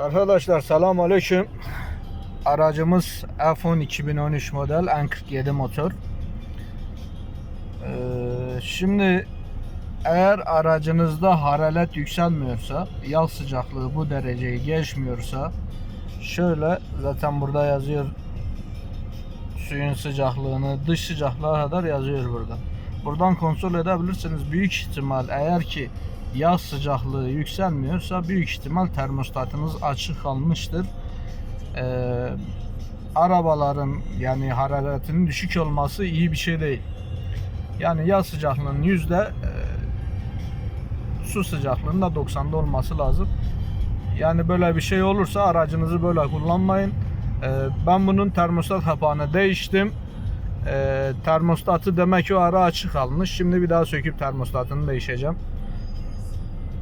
Arkadaşlar selam aleyküm. Aracımız F10 2013 model N47 motor. Ee, şimdi eğer aracınızda hararet yükselmiyorsa, yağ sıcaklığı bu dereceyi geçmiyorsa şöyle zaten burada yazıyor suyun sıcaklığını, dış sıcaklığa kadar yazıyor burada. Buradan kontrol edebilirsiniz. Büyük ihtimal eğer ki yağ sıcaklığı yükselmiyorsa büyük ihtimal termostatınız açık kalmıştır. Ee, arabaların yani hararetinin düşük olması iyi bir şey değil. Yani yağ sıcaklığının yüzde e, su sıcaklığının da 90'da olması lazım. Yani böyle bir şey olursa aracınızı böyle kullanmayın. Ee, ben bunun termostat kapağını değiştim. Ee, termostatı demek ki o ara açık kalmış. Şimdi bir daha söküp termostatını değişeceğim.